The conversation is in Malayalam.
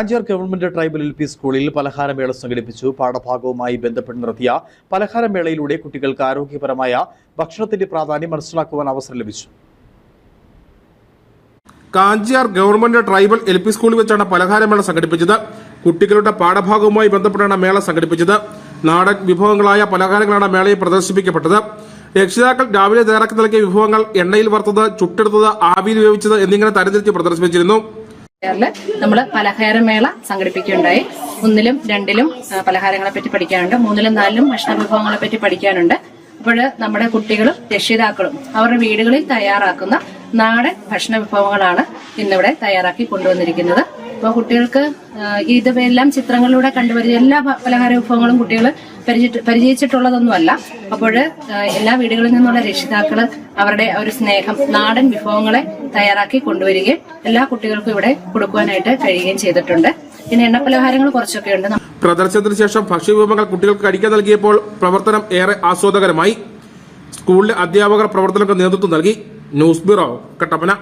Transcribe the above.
Kanchiyar government tribal L P സ്കൂളിൽ പലഹാരമേള സംഘടിപ്പിച്ചു. പാഠഭാഗവുമായി ബന്ധപ്പെട്ട് നടത്തിയ പലഹാരമേളയിലൂടെ കുട്ടികൾക്ക് ആരോഗ്യപരമായ ഭക്ഷണത്തിന്റെ പ്രാധാന്യം മനസ്സിലാക്കുവാൻ അവസരം ലഭിച്ചു. Kanchiyar government tribal L P സ്കൂളിൽ വെച്ചാണ് പലഹാരമേള സംഘടിപ്പിച്ചത്. കുട്ടികളുടെ പാഠഭാഗവുമായി ബന്ധപ്പെട്ടാണ് മേള സംഘടിപ്പിച്ചത്. നാടൻ വിഭവങ്ങളായ പലഹാരങ്ങളാണ് മേളയിൽ പ്രദർശിപ്പിക്കപ്പെട്ടത്. രക്ഷിതാക്കൾ രാവിലെ തയ്യാറാക്കി നൽകിയ വിഭവങ്ങൾ എണ്ണയിൽ വറുത്തത് ചുട്ടെടുത്തത് ആവിയിൽ വേവിച്ചത് എന്നിങ്ങനെ തരംതിരിച്ച് പ്രദർശിപ്പിച്ചിരുന്നു. ിൽ നമ്മൾ പലഹാരമേള സംഘടിപ്പിക്കുകയുണ്ടായി. ഒന്നിലും രണ്ടിലും പലഹാരങ്ങളെ പറ്റി പഠിക്കാനുണ്ട്. മൂന്നിലും നാലിലും ഭക്ഷണ വിഭവങ്ങളെ പറ്റി പഠിക്കാനുണ്ട്. അപ്പോൾ നമ്മുടെ കുട്ടികളും രക്ഷിതാക്കളും അവരുടെ വീടുകളിൽ തയ്യാറാക്കുന്ന നാടൻ ഭക്ഷണ വിഭവങ്ങളാണ് ഇന്നിവിടെ തയ്യാറാക്കി കൊണ്ടുവന്നിരിക്കുന്നത്. അപ്പോൾ കുട്ടികൾക്ക് ഇതെല്ലാം ചിത്രങ്ങളിലൂടെ കണ്ടുപരിചയ എല്ലാ പലഹാര വിഭവങ്ങളും കുട്ടികൾ പരിചയിച്ചിട്ടുള്ളതൊന്നുമല്ല. അപ്പോൾ എല്ലാ വീടുകളിൽ നിന്നുള്ള രക്ഷിതാക്കൾ അവരുടെ ഒരു സ്നേഹം നാടൻ വിഭവങ്ങളെ തയ്യാറാക്കി കൊണ്ടുവരികയും എല്ലാ കുട്ടികൾക്കും ഇവിടെ കൊടുക്കുവാനായിട്ട് കഴിയുകയും ചെയ്തിട്ടുണ്ട്. പിന്നെ എണ്ണപ്പലഹാരങ്ങൾ കുറച്ചൊക്കെ ഉണ്ട്. പ്രദർശനത്തിന് ശേഷം ഭക്ഷ്യവിഭവങ്ങൾ കുട്ടികൾക്ക് കഴിക്കാൻ നൽകിയപ്പോൾ പ്രവർത്തനം ഏറെ ആസ്വാദകരമായി. സ്കൂളിലെ അധ്യാപകർ പ്രവർത്തനങ്ങൾക്ക് നേതൃത്വം നൽകി. News bureau Kattappana.